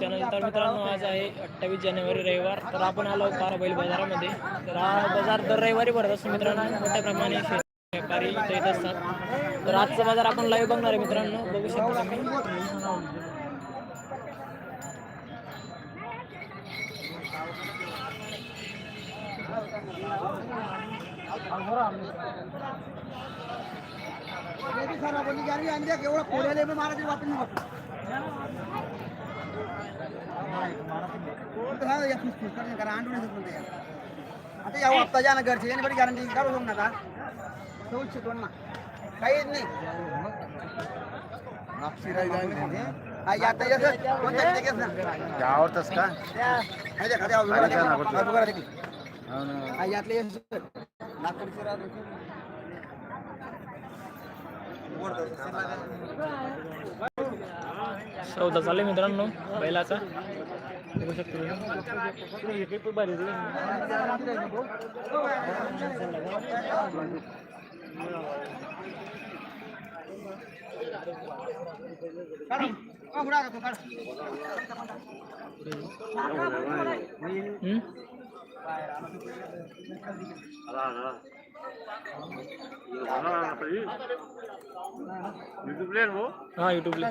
Channel तर मित्रांनो आज आहे अठ्ठावीस जानेवारी रविवार तर आपण आलो बारा बैल बाजारामध्ये. तर हा बाजार दर रविवारी भरत असतो मित्रांनो मोठ्या प्रमाणे व्यापारी इथे येत असतात. तर आजचा बाजार आपण लाईव्ह बघणार आहे मित्रांनो बघू शकता तुम्ही. एवढं कोड्याले पण आता या हप्ता जाणं घरचे यांनी बडी गॅरंटी काढू शकतो ना चौद शिकवण ना काहीच नाही कोणत्या घेत आवडतस का यातले सौदा चालू आहे मित्रांनो. बैलाचा. बघू शकतो. हा, उडा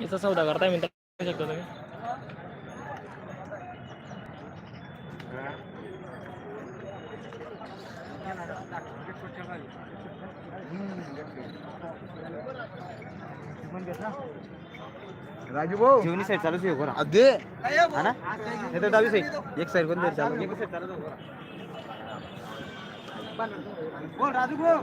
याचा सौदा करताय मित्र बघू शकता तुम्ही. राजू भाऊ. जीवनी साईड चालूच आहे बरं अदे हा ना? नाही तर डावी साईड एक साईड कोणतरी चालू एक साईड चालू. बोल राजू भाऊ.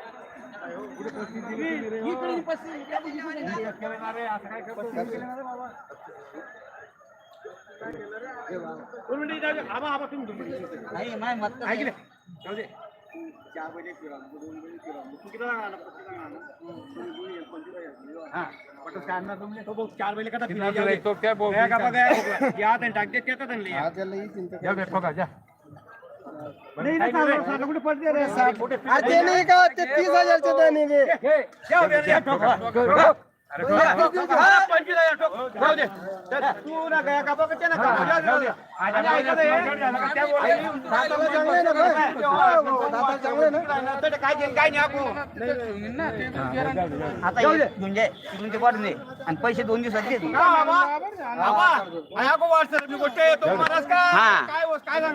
नाही मी तीसरा नाही ये मैदानमध्ये ना. तीसरा बी नाही तो माझ्या हिशोबाने. हा, याची बांध ना मग. याची बांध ना मग. आप- आपल्या हिशोबाने बांध. घेतली बांधली घेतली हो. बघा. ही पिढी पस्तीस, त्या दिवशी पिढी. नाही नाही मत अरे ते नाही का ते तीस हजारचे गे. दाताला चांगलं आहे ना बघ. हो, दाताला चांगलं आहे ना. आता ये, घेऊन जाय तिकडून ते पाठवून दे. आणि पैसे दोन दिवसात दे. तू.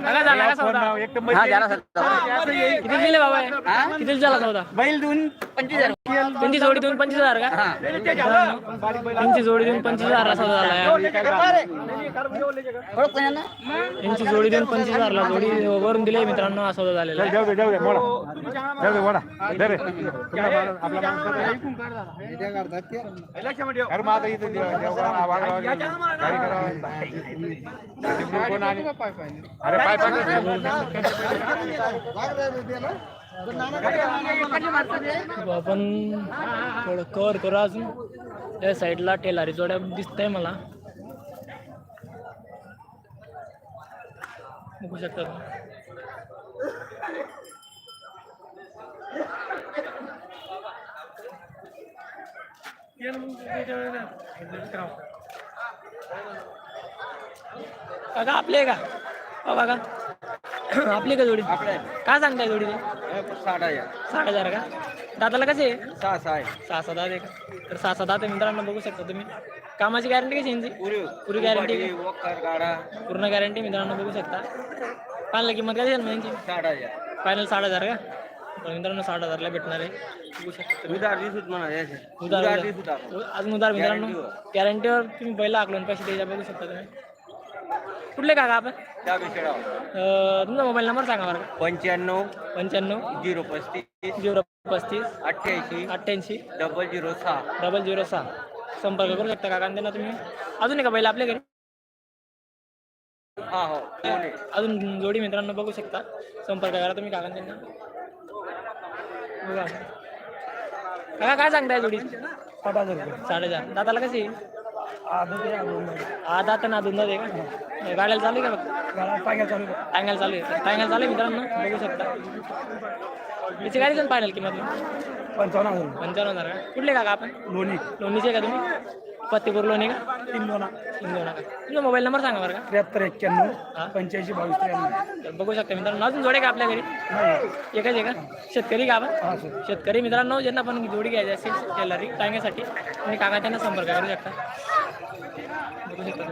काय झाला का सौदा. झाला सर किती दिले बाबा? किती झाला सौदा? बैल देऊन पंचवीस हजार. त्यांची जोडी देऊन पंचवीस हजार का? हा जोडी देऊन पंचवीस हजार सौदा झाला यांची जोडी देऊन पंचवीस हजारला जोडी वरून दिले मित्रांनो हा सौदा झालेला पाय. आपण थोडं कव्हर करू अजून. त्या साईडला टेलारी जोड्या दिसत मला. बघू शकता तुम्ही. काका आपले आहे का? हो काका आपली का जोडी? काय सांगताय जोडी साठ हजार. साठ हजार का? दाताला कसे? आहे सहा सहा आहे. सहा सहा दात आहे का? तर सहा सहा दात आहे मित्रांनो बघू शकता तुम्ही. कामाची गॅरंटी कशी यांची? पुरी पुरी गॅरंटी वखर गाडा. पूर्ण गॅरंटी मित्रांनो बघू शकता. फायनल किंमत काय द्याल यांची? साठ हजार. फायनल साठ हजार का? तर मित्रांनो साठ हजारला भेटणार आहे. बघू शकता तुम्ही. उधार दिसूत म्हणा याचे. उधार उधार उधार. दिसूत आपण. अजून उधार मित्रांनो. गॅरंटीवर तुम्ही पहिला आकलून पैसे द्यायचा बघू शकता तुम्ही. कुठले काका आपण? त्या विषयावर. अं, तुमचा मोबाईल नंबर सांगा बरं का? पंच्याण्णव पंच्याण्णव झिरो पस्तीस झिरो पस्तीस अठ्ठ्याऐंशी अठ्ठ्याऐंशी डबल झिरो सहा. डबल झिरो सहा. संपर्क करू शकता काका त्यांना तुम्ही अजून एका बैल आपल्या घरी. हा हो. आहे. अजून जोडी मित्रांनो बघू शकता. संपर्क करा तुम्ही काका त्यांना. बघा. काका काय सांगताय जोडी साठ हजार दादाला कशी आहे? आधा ते दोन दात ना दोन दात आहे का गाड्याला चालू आहे का टांग्या चालू. टांगायला चालू आहे. टांगायला चालू आहे मित्रांनो. बघू शकता. याची गाडी पण फायनल किंमत? पंचावन्न हजार. पंचावन्न हजार का? कुठले काका आपण? लोणी. लोणीचे का तुम्ही? पत्तीपूर लोणी का? लोणा इंदोरा का? तुमचा मोबाईल नंबर सांगा बरं का. त्र्याहत्तर. एक्क्याण्णव पंच्याऐंशी बावीस त्र्याण्णव. तर बघू शकता मित्रांनो अजून जोडे का आपल्या घरी? नाही. एकच आहे का? शेतकरी का आपण? शेतकरी. मित्रांनो ज्यांना पण जोडी घ्यायची असेल टेलरी टांगण्यासाठी तुम्ही काका त्यांना संपर्क करू शकता. बघू शकता.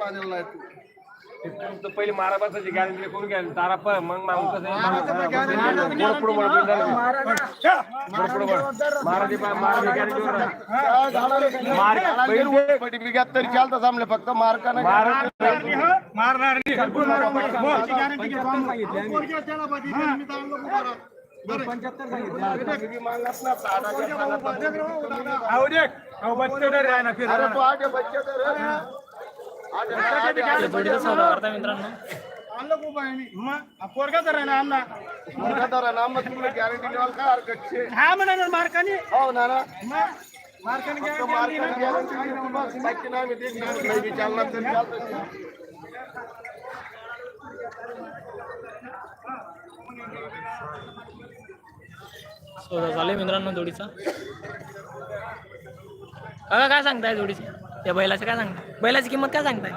अजून cover करू आपण पहिले गॅरंटी करून घ्या तारा पण मग मागून तरी चालतं सामने फक्त मार्का नाही। मारणार गॅरंटी घेतो आम्ही. आहे मग पोरगा तर मुलगा तर मग तुम्ही गॅरंटी द्याल हरकत हा म्हणा ना मार्काने. हो ना ना. मग मार्काने फक्त guarantee मार्काने गॅरंटी दिली तुम्हाला बाकी नाही मी देत नाही नाही बी चालणार तरी चालतं सौदा चालू आहे मित्रांनो जोडीचा. काका काय सांगताय जोडीची? या बैलाची काय सांगताय? बैलाची किंमत काय सांगताय?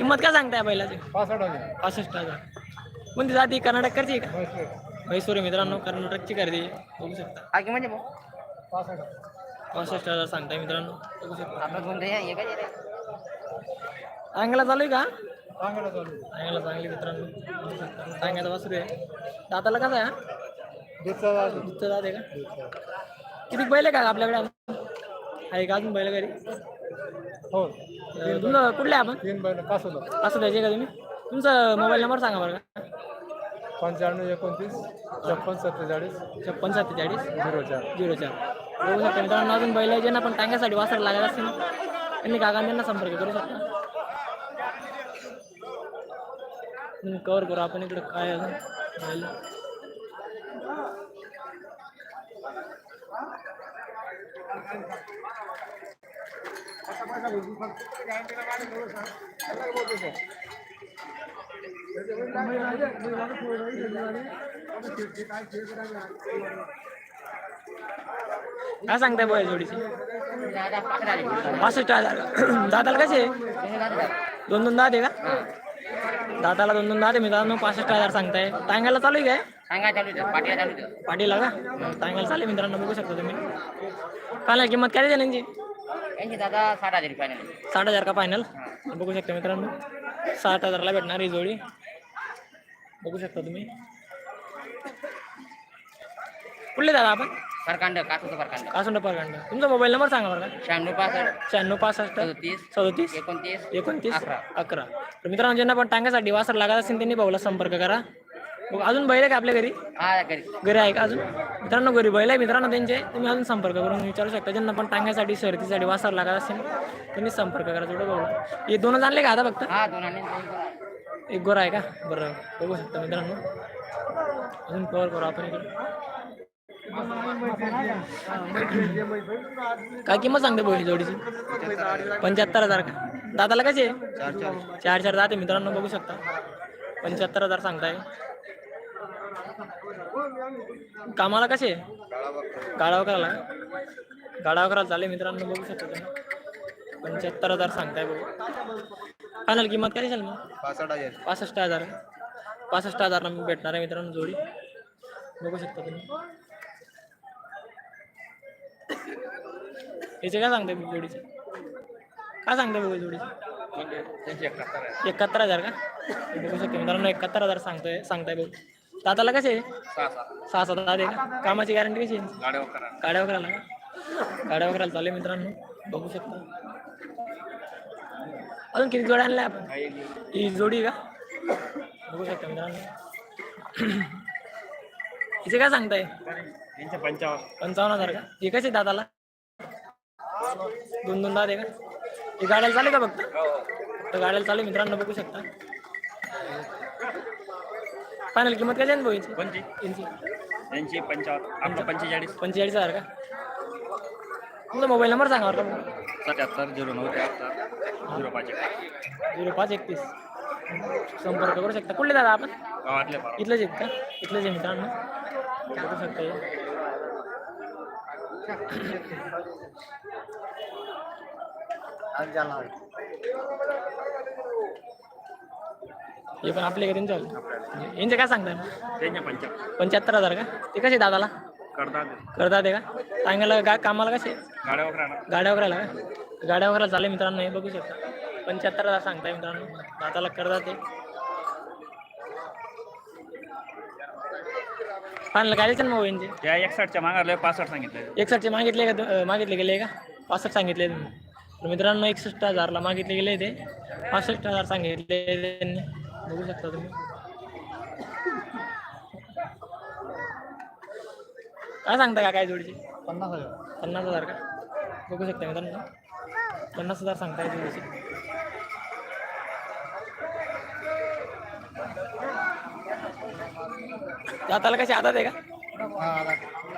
किंमत काय सांगताय बैलाची? पासष्ट हजार. पासष्ट हजार. कोणती जाती? कर्नाटकची आहे का? म्हैसूर. मित्रांनो. कर्नाटकची खरेदी. बघू शकता. आगे म्हणजे पासष्ट हजार. सांगताय मित्रांनो. बघू शकता. अंगाला चालू आहे का? अंगाला चांगली मित्रांनो. बघू शकता. सांगायचा वासरू आहे. दाताला कसा आहे हा? दूधचा दात आहे. का? किती बैल आहे का आपल्याकडे? आहे का अजून बैल घरी हो. अं, तुमचं कुठले आहे आपण? तीन बैल कासोला असं द्यायचे का तुम्ही? तुमचा मोबाईल नंबर सांगा बरं का. पंच्याण्णव एकोणतीस छप्पन सत्तेचाळीस छप्पन सत्तेचाळीस झिरो चार. झिरो चार. बघू शकता मित्रांनो अजून बैल आहे ज्यांना पण टांग्यासाठी वासर लागत असेल ना, त्यांनी काका त्यांना संपर्क करू शकता. कवर करू आपण इकडे काय अजून? बैल. काय सांगताय बोया जोडीची पासष्ट हजार. दादाला कसे? दोन दोन दात आहे का? दादाला दोन दोन दात आहे मित्रांनो पासष्ट हजार सांगताय. टांगायला चालू आहे काय? पाटीला का? टांगायला चालू आहे मित्रांनो बघू शकता तुम्ही. काल किंमत काय द्या यांची दादा साठ हजार रुपये साठ हजार का फायनल बघू शकता मित्रांनो. साठ हजारला भेटणार ही जोडी. बघू शकता तुम्ही. कुठले दादा आपण? परकांड कासोचं परकांड कासुंड तुमचा मोबाईल नंबर सांगा बरं का. शहाण्णव पासष्ट. शहाण्णव पासष्ट. सदतीस. सदोतीस. एकोणतीस. एकोणतीस. अकरा. अकरा. तर मित्रांनो ज्यांना पण टांग्यासाठी वासर लागत असेल त्यांनी भाऊला संपर्क करा. मग अजून बैल आहे का आपल्या घरी? हा घरी. घरी आहे का अजून? मित्रांनो घरी बैल आहे मित्रांनो त्यांचे. तुम्ही अजून संपर्क करून विचारू शकता. ज्यांना पण टांग्यासाठी शर्तीसाठी वासर लागत असेल त्यांनी संपर्क करा. थोडं भाऊ हे दोनच आणले का आता फक्त? हा दोन आणि. एक गोरा आहे का? बरं बघू शकता मित्रांनो. अजून कवर करू आपण इकडे. काय किंमत सांगते बोली जोडीची? पंच्याहत्तर हजार का? दादाला कसे चार चार. दाते मित्रांनो बघू शकता. पंच्याहत्तर हजार सांगताय. कामाला कसे? गाळाव करायला गाळाव करायला चालेल मित्रांनो बघू शकता तुम्ही. पंच्याहत्तर हजार सांगताय बघू. फायनल किंमत काय असेल मग? पासष्ट हजार. पासष्ट हजार. पासष्ट हजारला मी भेटणार आहे मित्रांनो जोडी. बघू शकता तुम्ही. याचे काय सांगते जोडीचे? काय सांगते बघू जोडीचे? एकाहत्तर हजार का? बघू शकते मित्रांनो एकाहत्तर हजार सांगतोय सांगताय बघू. दाताला कसे? सहा सात दादे का? कामाची गॅरंटी कशी आहे? गाड्या वगैरेला का गाड्या वगैरेला चालेल मित्रांनो. बघू शकता. अजून किती जोड्या आणल्या आपण? ही जोडी का? बघू शकता मित्रांनो. हिचे काय सांगताय? पंचावन्न. हजार का? हे कसे दादाला? दोन दोन दादे का? हे गाड्याला चालेल का फक्त? तर गाड्याला चालेल मित्रांनो बघू शकता. फायनल किंमत काय जाईल भाऊ यांची? यांची. यांची पंचावन्न पंचेचाळीस. पंचेचाळीस हजार का? तुमचा मोबाईल नंबर सांगा बरं का सत्याहत्तर झिरो नऊ त्र्याहत्तर झिरो पाच झिरो पाच एकतीस. संपर्क करू शकता. कुठले दादा आपण? गावातले इथलेच आहेत का? इथलेच आहे मित्रांनो. बघू शकता हे. हे पण आपले का त्यांच्या यांचे काय सांगताय? त्यांच्या पंच्याहत्तर हजार का? ते कसे दादाला? करतात. करतात ते का? सांगायला का कामाला कसे? गाड्या वगैरे गाड्या का? गाड्या वगैरे चालेल मित्रांनो हे बघू शकता. पंच्याहत्तर हजार सांगताय मित्रांनो. दादाला करतात ते. फायनल काय द्यायचं ना मग यांचे त्या एकसाठच्या मागायला पासष्ट सांगितलं. एकसष्टचे मागितले का तु- अं, मागितले गेले का? पासष्ट सांगितले तुम्ही. तर मित्रांनो एकसष्ट हजारला मागितले गेले ते. पासष्ट हजार सांगितले त्यांनी. बघू शकता तुम्ही. काय सांगता का काय जोडीचे? पन्नास हजार. पन्नास हजार का? बघू शकता मित्रांनो. पन्नास हजार सांगताय जोडीचे. दाताला कशी आदात आहे का?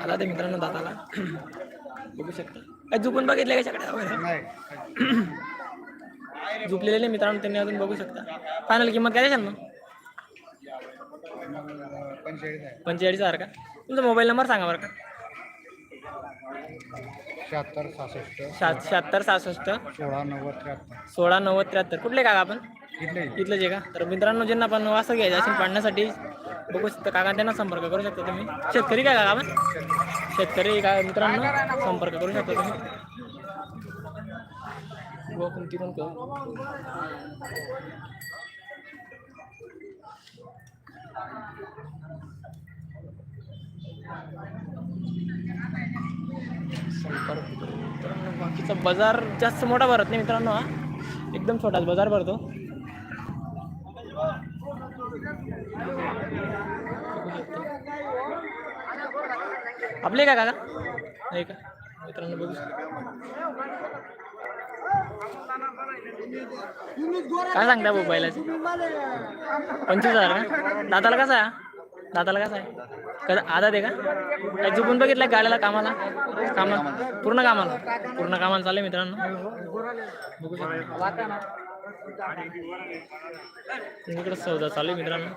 आदात आहे. मित्रांनो दाताला. बघू शकता. काय झुकून बघितले का सगळ्या वगैरे? नाही. झुकलेले नाही मित्रांनो त्यांनी अजून बघू शकता. फायनल किंमत काय द्याल मग पंचेचाळीस हजार का? तुमचा मोबाईल नंबर सांगा बरं का. शहात्तर सहासष्ट. शहा शहात्तर सहासष्ट. सोळा नव्वद त्र्याहत्तर. सोळा नव्वद त्र्याहत्तर. कुठले काका आपण? इथले आहे का? तर मित्रांनो ज्यांना पण वासं घ्यायचं असेल पाडण्यासाठी बघू शकता काका त्यांना संपर्क करू शकता तुम्ही. शेतकरी काय काका आपण? शेतकरी का मित्रांनो? संपर्क करू शकता तुम्ही. करू मित्रांनो, बाकीचा बाजार जास्त मोठा भरत नाही मित्रांनो हा. एकदम छोटाच बाजार भरतो. आपले का काका? नाही का? मित्रांनो बघू काय सांगता भाऊ पंचवीस हजार का? दाताला कसा आहे? दाताला कसा आहे? कसा आधा दे का? काय बघितलं गाड्याला कामाला? कामा पूर्ण कामाला? पूर्ण कामाला चालेल मित्रांनो. इकडे सौदा चालू आहे मित्रांनो.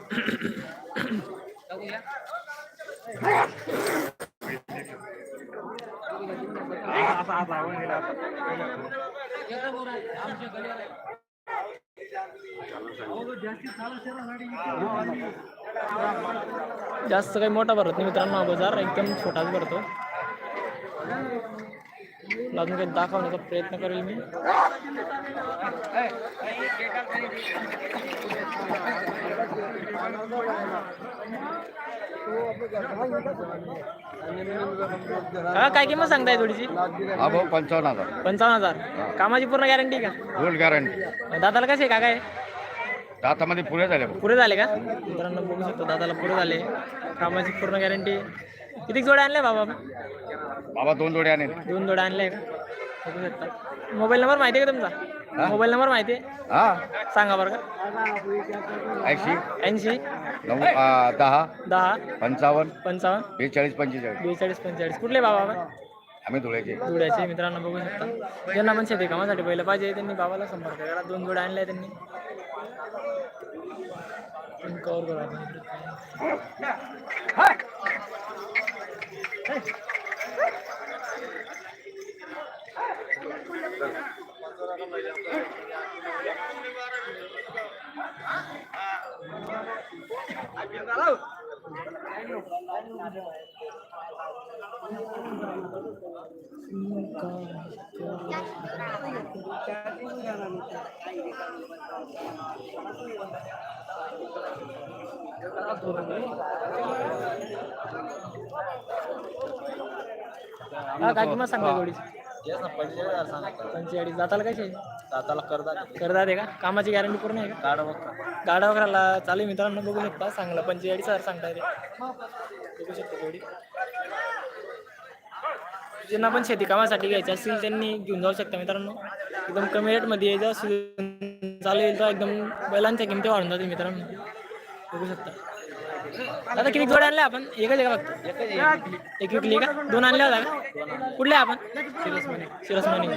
जास्त काही मोठा भरत नाही मित्रांनो बाज़ार एकदम छोटाच भरतो. अजून काही दाखवण्याचा प्रयत्न करेल मी. हा काय किंमत सांगताय थोडीशी? हा भाऊ पंचावन्न हजार. पंचावन्न हजार. कामाची पूर्ण गॅरंटी का? फुल गॅरंटी दादाला कसे का काय दातामध्ये पुरे झाले भाऊ. पुरे झाले का? मित्रांनो बघू शकतो दादाला पुरे झाले. कामाची पूर्ण गॅरंटी किती जोड्या आणल्या बाबा? बाबा दोन जोडे आणि दोन जोड्या आणल्या का? बघू शकता. मोबाईल नंबर माहिती आहे का तुमचा? मोबाईल नंबर माहिती आहे? हा. सांगा बरं का. ऐंशी. ऐंशी. नऊ आ, दहा. दहा. पंचावन्न. पंचावन्न. बेचाळीस पंचेचाळीस. बेचाळीस पंचेचाळीस. कुठले बाबा आपण? आम्ही धुळ्याचे. जुड्याचे मित्रांनो बघू शकता. ज्यांना पण शेती कामासाठी पहिलं पाहिजे त्यांनी बाबाला संपर्क करा. दोन जोड्या आणल्या त्यांनी. कवर करू. आपण. हा काय किंमत सांगता जोडी पंचेचाळीस जाताला कशी दाताला करतात करतात आहे. का? कामाची गॅरंटी पूर्ण आहे का? गाडा वगैरेला चालू आहे मित्रांनो बघू शकता चांगलं पंचेचाळीस हजार सांगता येते बघू शकता जोडी ज्यांना पण शेती कामासाठी घ्यायची असतील त्यांनी घेऊन जाऊ शकता मित्रांनो. एकदम कमी रेटमध्ये सीझन चालू येईल तेव्हा एकदम बैलांच्या किमती वाढून जातील मित्रांनो. बघू शकता. आता किती जोड्या आणल्या आपण? एकच आहे का फक्त? एक विकली का? दोन आणल्या होत्या का? कुठल्या आपण? शिरसमणी. शिरसमणी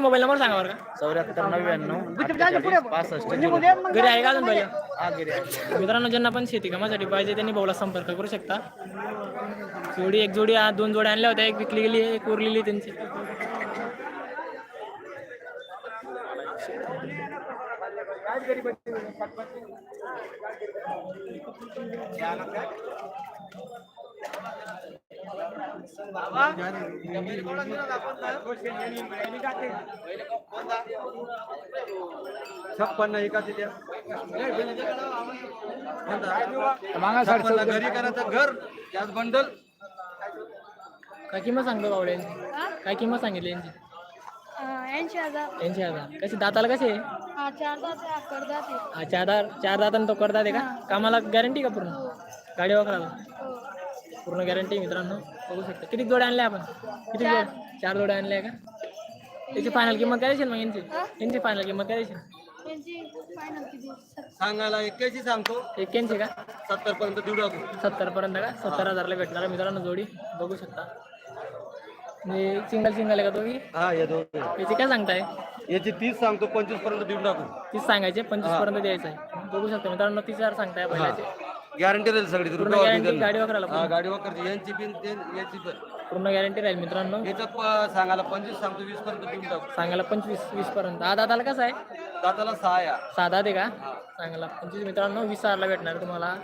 मोबाईल नंबर सांगा बरं का. चौऱ्याहत्तर नव्याण्णव पासष्ट. घरी आहे का अजून पहिले? मित्रांनो ज्यांना पण शेती कामासाठी पाहिजे त्यांनी भाऊला संपर्क करू शकता. जोडी एक जोडी दोन जोड्या आणल्या होत्या. एक विकली गेली एक उरलेली त्यांची. छप्पन्न एकाची घरी करायचं घर बंडल. काय किंमत सांगतो बावडे काय किंमत सांगितली यांची? ऐंशी हजार. यांची हजार. कशी दाताला कसे? हा चार दात आहे, अकरा दात आहे. हा चार दार चार दातांना तो करतात आहे का? कामाला गॅरंटी का पूर्ण? गाडी वापरायला? हो. पूर्ण गॅरंटी मित्रांनो. बघू शकता. किती जोड्या आणल्या आपण? किती जोड्या? चार. जोड्या आणल्या का? याची फायनल किंमत काय देशील मग यांची? यांची फायनल किंमत काय त्यांची किती? सत- सांगायला एक्क्याऐंशी सांगतो. एक्क्याऐंशी का? सत्तर पर्यंत देऊ टाकू. सत्तर पर्यंत का? सत्तर हजारला भेटणार आहे मित्रांनो जोडी. बघू शकता. म्हणजे सिंगल सिंगल आहे का तुम्ही हा या दोन याची काय सांगताय? याची तीस सांगतो पंचवीसपर्यंत देऊन टाकू. तीस सांगायचे पंचवीसपर्यंत द्यायचं आहे. बघू शकता मित्रांनो तीस हजार सांगताय गॅरंटी राहील सगळी पूर्ण गॅरंटी गाडी हा गाडी वापरची यांची बिन ते- याची पण. पूर्ण गॅरंटी राहील मित्रांनो. याचं प- सांगायला पंचवीस सांगतो वीस पर्यंत देऊन टाकू. सांगायला पंचवीस वीस पर्यंत. हा दादाला कसं आहे? दाताला सहा या. साधा ते का? सांगायला पंचवीस. मित्रांनो वीस हजारला भेटणार तुम्हाला.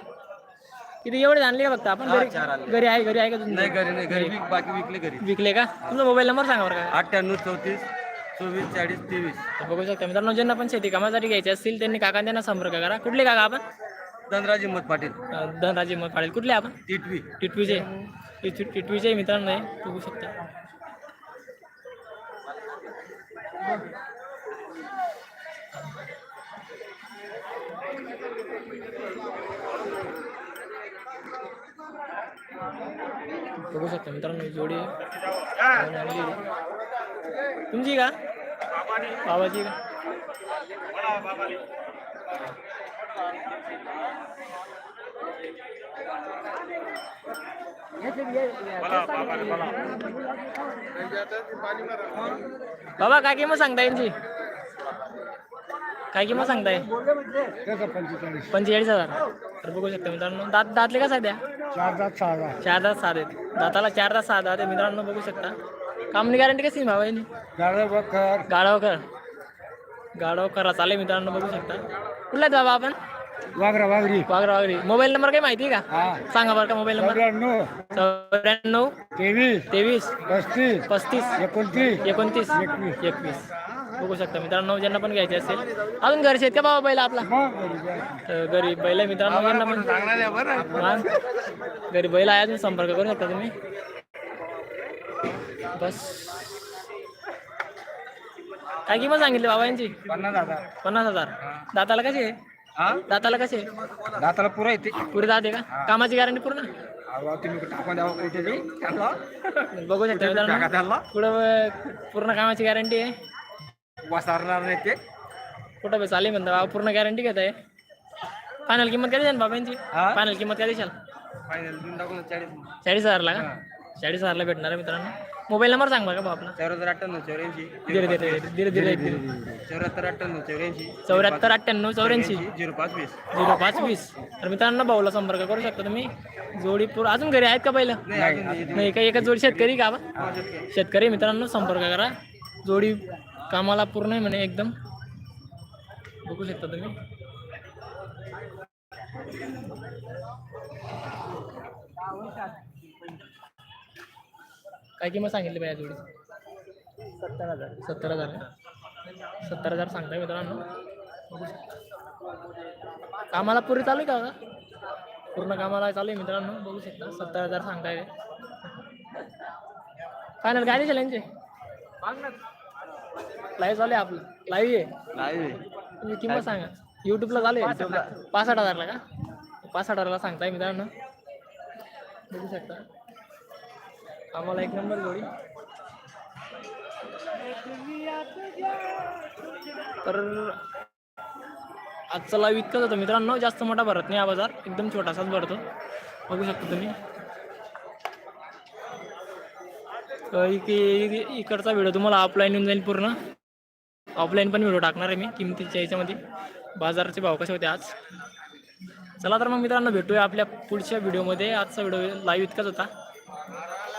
किती एवढे आणले का फक्त आपण? हा, घरी चार आणले. घरी आहे घरी आहे का नाही तुमच्या घरी नाही. घरी. विक बाकी विकले घरी. विकले का? तुमचा मोबाईल नंबर सांगा बरं का. अठ्ठ्याण्णव चौतीस चोवीस चाळीस तेवीस. तर बघू शकता मित्रांनो ज्यांना पण शेती कामासाठी घ्यायचे असतील त्यांनी काकांना संपर्क करा. कुठले काका आपण? धनराज हिम्मत पाटील. अं, धनराजी मग काढेल कुठले आपण? टिटवी. टिटवीचे. टिट- टिटवीचे मित्रांनो आहे बघू शकता. बघू शकता मित्रांनो ही जोडी आहे. आहे. तुमची का? बाबाची का? बाबा काय किंमत सांगता यांची? काय किंमत सांगताय? पंचेचाळीस हजार. तर बघू शकता मित्रांनो दात दातले का सध्या? चार दात सहा चार दात सात आहेत. दाताला चार दात सहा दात मित्रांनो बघू शकता. कामनी गॅरंटी कशी भावा यांनी गाडाव कर गाडाव करा चालेल मित्रांनो बघू शकता. कुठला आहेत बाबा आपण? वागरा वागरी वागरा वागरी मोबाईल नंबर काही माहिती आहे का? सांगा बरं का मोबाईल नंबर. चौऱ्याण्णव. तेवीस. तेवीस. पस्तीस. पस्तीस. एकोणतीस. एकोणतीस. एकवीस. बघू शकता मित्रांनो ज्यांना पण घ्यायचे असेल. अजून घरी शेत का बाबा बैल आपला? तर घरी बैल आहे मित्रांनो ज्यांना पण? घरी बैल आहे अजून संपर्क करू शकता तुम्ही. बस. काय किंमत सांगितली बाबा यांची पन्नास हजार. पन्नास हजार. दाताला कसे दाताला कसे दाताला पुरा येते पुढे जाते का? कामाची गॅरंटी पूर्ण? तुम्ही टाकून द्यावं बघू शकता मित्रांनो. त्याला पुढं पूर्ण कामाची गॅरंटी आहे. वसारणार नाही ते. कुठं बी चालेल म्हणता बाबा पूर्ण गॅरंटी घेत आहे. फायनल किंमत काय द्याल बाबा यांची हा? फायनल किंमत काय देशाल? फायनल देऊन टाकून चाळीस. चाळीस हजारला का? चाळीस हजारला भेटणार आहे मित्रांनो. मोबाईल नंबर सांग बघा बा आपला. चौऱ्याहत्तर अठ्ठ्याण्णव चौऱ्याऐंशी. धीरे धीरे धीरे धीरे धीरे चौऱ्याहत्तर अठ्ठ्याण्णव चौऱ्याऐंशी. चौऱ्याहत्तर अठ्ठ्याण्णव चौऱ्याऐंशी. झिरो पाच वीस. झिरो पाच वीस. तर मित्रांनो भाऊला संपर्क करू शकता तुम्ही. जोडी पूर अजून घरी आहेत का पहिलं? नाही का एकच जोडी शेतकरी का बा? शेतकरी. मित्रांनो संपर्क करा. जोडी कामाला पूर्ण आहे म्हणे एकदम. बघू शकता तुम्ही. काय किंमत सांगितली पाहिजे जोडी सत्तर हजार. सत्तर हजार? सत्तर हजार सांगताय मित्रांनो. बघू शकता. कामाला पुरी चालू आहे का का पूर्ण कामाला चालू आहे मित्रांनो. बघू शकता. सत्तर हजार सांगताय. फायनल काय नाही यांचे? लाईव्ह चालू आहे आपलं. लाईव्ह आहे. तुम्ही किंमत सांगा. युट्यूबला चालू आहे. पासष्ट हजारला का? पासष्ट हजारला सांगताय मित्रांनो. बघू शकता. आम्हाला एक नंबर जोडी. तर आजचा लाईव्ह इतकंच होतं मित्रांनो जास्त मोठा भरत नाही हा बाजार एकदम छोटासाच भरतो. बघू शकता तुम्ही. इकडचा व्हिडिओ तुम्हाला ऑफलाईन येऊन जाईल पूर्ण. ऑफलाईन पण व्हिडिओ टाकणार आहे मी किमतीच्या याच्यामध्ये. बाजाराचे भाव कसे होते आज. चला तर मग मित्रांनो भेटूया आपल्या पुढच्या व्हिडिओमध्ये आजचा व्हिडिओ लाईव्ह इतकाच होता.